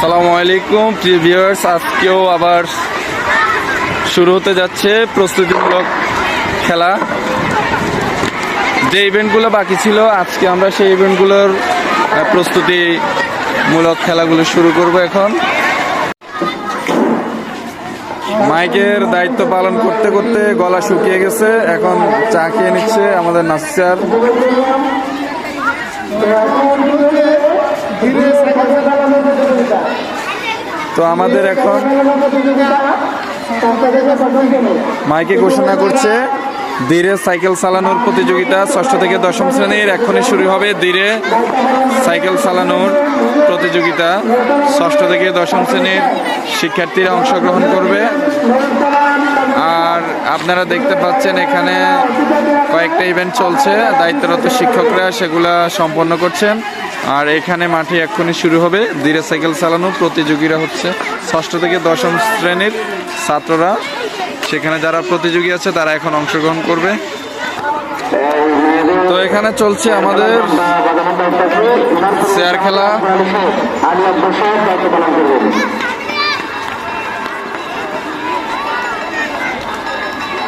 আসসালামু আলাইকুম, প্রিয় ভিউয়ার্স, আজকেও আবার শুরু হতে যাচ্ছে প্রস্তুতিমূলক খেলা। যে ইভেন্টগুলো বাকি ছিল, আজকে আমরা সেই ইভেন্টগুলোর প্রস্তুতিমূলক খেলাগুলো শুরু করব এখন। মাইকের দায়িত্ব পালন করতে করতে গলা শুকিয়ে গেছে। এখন চা খেয়ে নিচ্ছে আমাদের নাসার। তো আমাদের এখন মাইকে ঘোষণা করছে, ধীরে সাইকেল চালানোর প্রতিযোগিতা ষষ্ঠ থেকে দশম শ্রেণির এখনই শুরু হবে, ধীরে সাইকেল চালানোর প্রতিযোগিতা ষষ্ঠ থেকে দশম শ্রেণির শিক্ষার্থীরা অংশগ্রহণ করবে। আপনারা দেখতে পাচ্ছেন এখানে কয়েকটা ইভেন্ট চলছে। দায়িত্বরত শিক্ষকরা সেগুলা সম্পন্ন করছেন। আর এখানে মাঠে এক্ষুনি শুরু হবে। ধীরে সাইকেল চালানো প্রতিযোগীরা হচ্ছে। ষষ্ঠ থেকে দশম শ্রেণির ছাত্ররা। সেখানে যারা প্রতিযোগী আছে, তারা এখন অংশগ্রহণ করবে। তো এখানে চলছে আমাদের চেয়ার খেলা।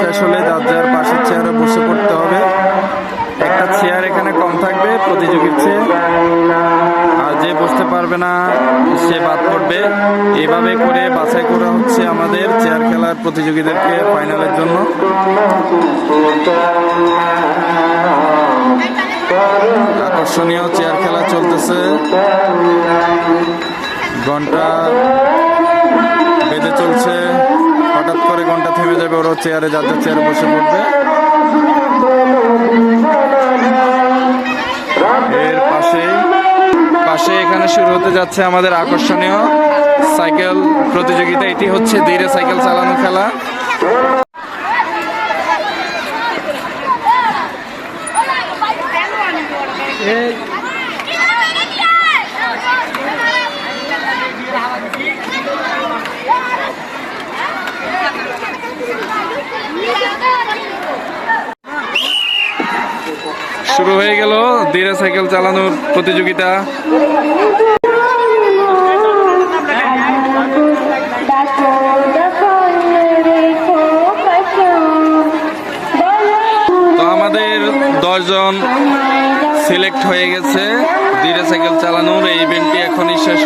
শেষ হলে যার যার পাশের চেয়ারে বসে পড়তে হবে। একটা চেয়ার এখানে কম থাকবে, প্রতিযোগীর চেয়ে। আর যে বসতে পারবে না, সে বাদ পড়বে। এভাবে করে বাছাই করা হচ্ছে আমাদের চেয়ার খেলার প্রতিযোগীদেরকে ফাইনালের জন্য। আকর্ষণীয় চেয়ার খেলা চলতেছে। ঘণ্টা বেজে চলছে। হঠাৎ করে ঘণ্টা থেমে যাবে, ওরা চেয়ারে যার যার চেয়ারে বসে পড়বে। এর পাশে পাশে এখানে শুরু হতে যাচ্ছে আমাদের আকর্ষণীয় সাইকেল প্রতিযোগিতা। এটি হচ্ছে ধীরে সাইকেল চালানো খেলা। শুরু হয়ে গেল ধীরে সাইকেল চালানোর প্রতিযোগিতা। তো আমাদের দশজন সিলেক্ট হয়ে গেছে ধীরে সাইকেল চালানোর। এই ইভেন্টটি এখনই শেষ